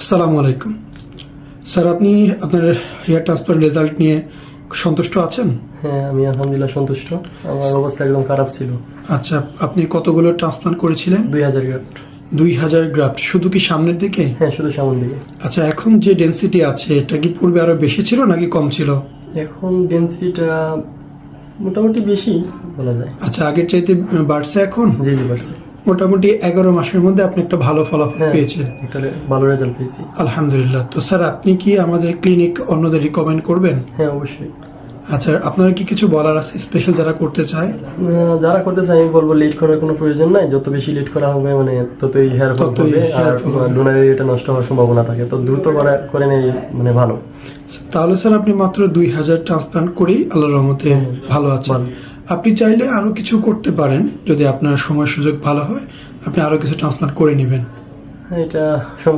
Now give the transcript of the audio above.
আসসালামু আলাইকুম। স্যার আপনি আপনার হেয়ার ট্রান্সপ্লান্ট রেজাল্ট নিয়ে সন্তুষ্ট আছেন? হ্যাঁ আমি আলহামদুলিল্লাহ সন্তুষ্ট। আমার অবস্থা একদম খারাপ ছিল। আচ্ছা আপনি কতগুলো ট্রান্সপ্লান্ট করেছিলেন? দুই হাজার গ্রাম দুই হাজার গ্রাফট। শুধু কি সামনের দিকে? হ্যাঁ শুধু সামনের দিকে। আচ্ছা এখন যে ডেন্সিটি আছে এটা কি পূর্বে আরও বেশি ছিল নাকি কম ছিল? এখন ডেন্সিটিটা মোটামুটি বেশি বলা যায়। আচ্ছা আগের চাইতে বাড়ছে এখন? জি জি পারছে মোটামুটি এগারো মাসের মধ্যে আপনি একটা ভালো ফলাফল হ্যাঁ পেয়েছেন। ভালো রেজাল্ট পেয়েছি। আলহামদুলিল্লাহ। তো স্যার আপনি কি আমাদের ক্লিনিক অন্যদের রিকমেন্ড করবেন? হ্যাঁ অবশ্যই। আচ্ছা আপনার কি কিছু বলার আছে? স্পেশাল যারা করতে চায়? যারা করতে চায় আমি বলব লেট করার কোনো প্রয়োজন নাই। যত বেশি লেট করা হবে মানে ততই হেয়ার ফল হবে আর ডোনারের এটা নষ্ট হওয়ার সম্ভাবনা থাকে। তো দ্রুত করা করে নেই মানে ভালো। তাহলে স্যার আপনি মাত্র দুই হাজার ট্রান্সপ্লান্ট করেই আল্লাহর রহমতে ভালো আছেন। আপনি চাইলে আরও কিছু করতে পারেন যদি আপনার সময় সুযোগ ভালো হয়। আপনি আরও কিছু ট্রান্সপ্লান্ট করে নেবেন। হ্যাঁ, এটা সময়